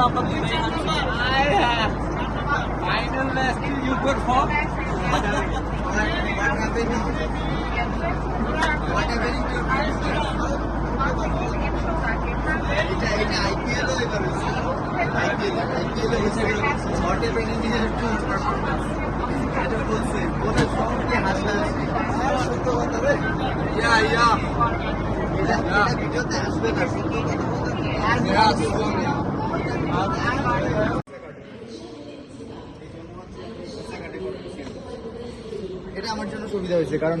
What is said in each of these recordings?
Final rescue you perform. What a very Yeah, yeah. Yeah. Yeah. Yeah. এটা আমার জন্য সুবিধা হয়েছে কারণ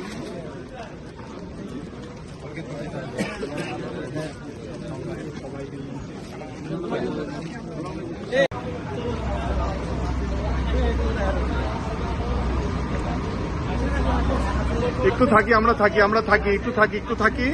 একটু থাকি আমরা থাকি আমরা থাকি একটু থাকি একটু থাকি।